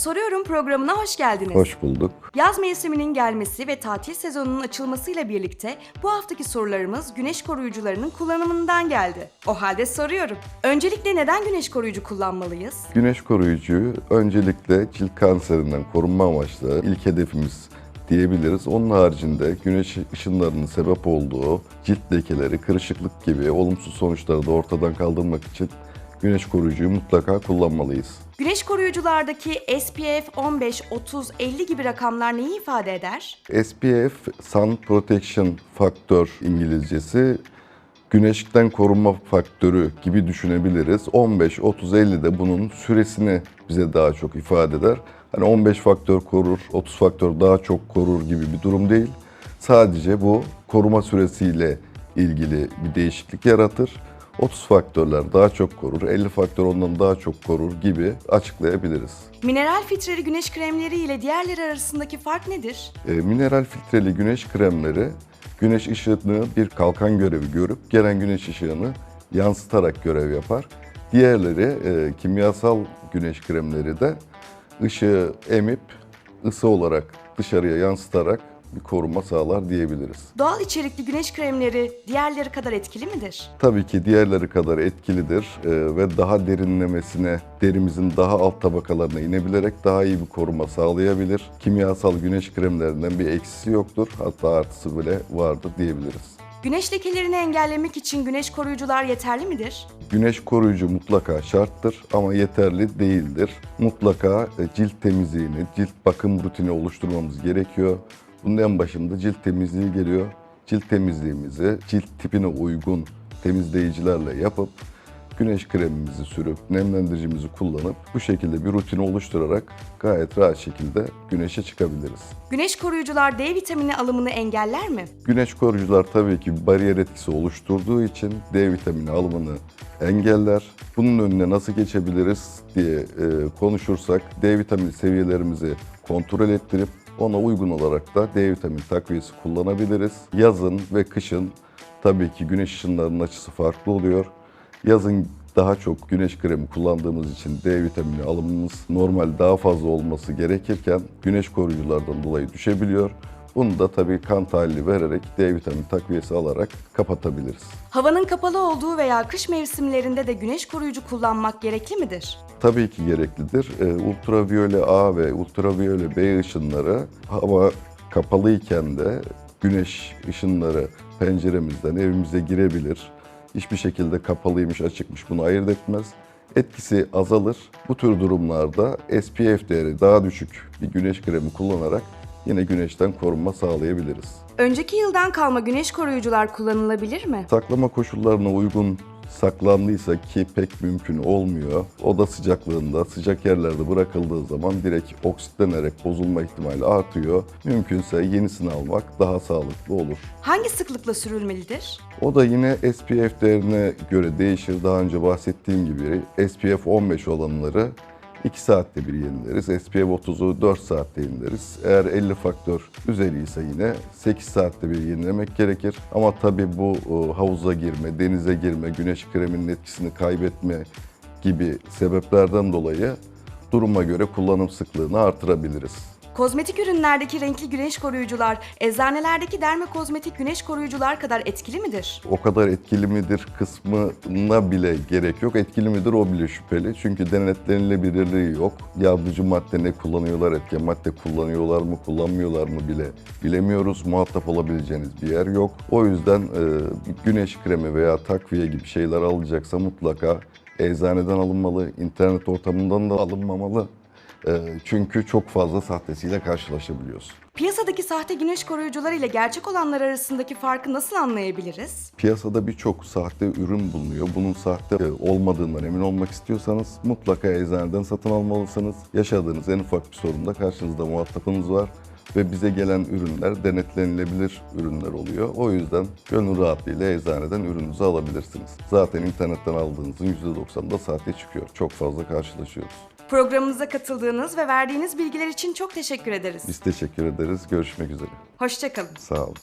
Soruyorum programına hoş geldiniz. Hoş bulduk. Yaz mevsiminin gelmesi ve tatil sezonunun açılmasıyla birlikte bu haftaki sorularımız güneş koruyucularının kullanımından geldi. O halde soruyorum. Öncelikle neden güneş koruyucu kullanmalıyız? Güneş koruyucuyu öncelikle cilt kanserinden korunma amaçlı ilk hedefimiz diyebiliriz. Onun haricinde güneş ışınlarının sebep olduğu cilt lekeleri, kırışıklık gibi olumsuz sonuçları da ortadan kaldırmak için güneş koruyucuyu mutlaka kullanmalıyız. Güneş koruyuculardaki SPF 15, 30, 50 gibi rakamlar neyi ifade eder? SPF Sun Protection Factor İngilizcesi güneşten korunma faktörü gibi düşünebiliriz. 15, 30, 50 de bunun süresini bize daha çok ifade eder. Hani 15 faktör korur, 30 faktör daha çok korur gibi bir durum değil. Sadece bu koruma süresiyle ilgili bir değişiklik yaratır. 30 faktörler daha çok korur, 50 faktör ondan daha çok korur gibi açıklayabiliriz. Mineral filtreli güneş kremleri ile diğerleri arasındaki fark nedir? E, mineral filtreli güneş kremleri güneş ışığını bir kalkan görevi görüp gelen güneş ışığını yansıtarak görev yapar. Diğerleri e, kimyasal güneş kremleri de ışığı emip ısı olarak dışarıya yansıtarak bir koruma sağlar diyebiliriz. Doğal içerikli güneş kremleri diğerleri kadar etkili midir? Tabii ki diğerleri kadar etkilidir e, ve daha derinlemesine derimizin daha alt tabakalarına inebilerek daha iyi bir koruma sağlayabilir. Kimyasal güneş kremlerinden bir eksisi yoktur hatta artısı bile vardır diyebiliriz. Güneş lekelerini engellemek için güneş koruyucular yeterli midir? Güneş koruyucu mutlaka şarttır ama yeterli değildir. Mutlaka e, cilt temizliğini, cilt bakım rutini oluşturmamız gerekiyor. Bunun en başında cilt temizliği geliyor. Cilt temizliğimizi cilt tipine uygun temizleyicilerle yapıp güneş kremimizi sürüp nemlendiricimizi kullanıp bu şekilde bir rutini oluşturarak gayet rahat şekilde güneşe çıkabiliriz. Güneş koruyucular D vitamini alımını engeller mi? Güneş koruyucular tabii ki bariyer etkisi oluşturduğu için D vitamini alımını engeller. Bunun önüne nasıl geçebiliriz diye e, konuşursak D vitamini seviyelerimizi kontrol ettirip ona uygun olarak da D vitamini takviyesi kullanabiliriz. Yazın ve kışın tabii ki güneş ışınlarının açısı farklı oluyor. Yazın daha çok güneş kremi kullandığımız için D vitamini alımımız normal daha fazla olması gerekirken güneş koruyuculardan dolayı düşebiliyor. Bunu da tabii kan tahlili vererek D vitamini takviyesi alarak kapatabiliriz. Havanın kapalı olduğu veya kış mevsimlerinde de güneş koruyucu kullanmak gerekli midir? Tabii ki gereklidir. Ee, ultraviyole A ve ultraviyole B ışınları hava kapalıyken de güneş ışınları penceremizden evimize girebilir. Hiçbir şekilde kapalıymış, açıkmış bunu ayırt etmez. Etkisi azalır. Bu tür durumlarda SPF değeri daha düşük bir güneş kremi kullanarak yine güneşten korunma sağlayabiliriz. Önceki yıldan kalma güneş koruyucular kullanılabilir mi? Saklama koşullarına uygun saklandıysa ki pek mümkün olmuyor. Oda sıcaklığında sıcak yerlerde bırakıldığı zaman direkt oksitlenerek bozulma ihtimali artıyor. Mümkünse yenisini almak daha sağlıklı olur. Hangi sıklıkla sürülmelidir? O da yine SPF değerine göre değişir. Daha önce bahsettiğim gibi SPF 15 olanları 2 saatte bir yenileriz. SPF 30'u 4 saatte yenileriz. Eğer 50 faktör üzeriyse yine 8 saatte bir yenilemek gerekir. Ama tabii bu e, havuza girme, denize girme, güneş kreminin etkisini kaybetme gibi sebeplerden dolayı duruma göre kullanım sıklığını artırabiliriz. Kozmetik ürünlerdeki renkli güneş koruyucular, eczanelerdeki derme kozmetik güneş koruyucular kadar etkili midir? o kadar etkili midir kısmına bile gerek yok. Etkili midir o bile şüpheli. Çünkü denetlenilebilirliği yok. Yardımcı madde ne kullanıyorlar, etken madde kullanıyorlar mı, kullanmıyorlar mı bile bilemiyoruz. Muhatap olabileceğiniz bir yer yok. O yüzden e, güneş kremi veya takviye gibi şeyler alacaksa mutlaka eczaneden alınmalı, internet ortamından da alınmamalı. E, çünkü çok fazla sahtesiyle karşılaşabiliyoruz. Piyasadaki sahte güneş koruyucular ile gerçek olanlar arasındaki farkı nasıl anlayabiliriz? Piyasada birçok sahte ürün bulunuyor. Bunun sahte e, olmadığından emin olmak istiyorsanız mutlaka eczaneden satın almalısınız. Yaşadığınız en ufak bir sorunda karşınızda muhatabınız var ve bize gelen ürünler denetlenilebilir ürünler oluyor. O yüzden gönül rahatlığıyla eczaneden ürününüzü alabilirsiniz. Zaten internetten aldığınızın %90'da sahte çıkıyor. Çok fazla karşılaşıyoruz. Programımıza katıldığınız ve verdiğiniz bilgiler için çok teşekkür ederiz. Biz teşekkür ederiz. Görüşmek üzere. Hoşçakalın. Sağ olun.